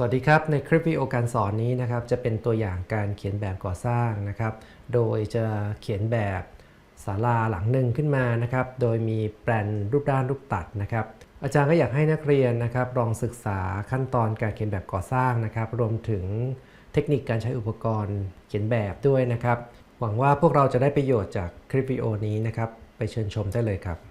สวัสดีครับ ในคลิปวิดีโอการสอนนี้นะครับ จะเป็นตัวอย่างการเขียนแบบก่อสร้างนะครับ โดยจะเขียนแบบศาลาหลังหนึ่งขึ้นมานะครับ โดยมีแปลนรูปด้านรูปตัดนะครับ อาจารย์ก็อยากให้นักเรียนนะครับลองศึกษาขั้นตอนการเขียนแบบก่อสร้างนะครับ รวมถึงเทคนิคการใช้อุปกรณ์เขียนแบบด้วยนะครับ หวังว่าพวกเราจะได้ประโยชน์จากคลิปวิดีโอนี้นะครับ ไปเชิญชมได้เลยครับ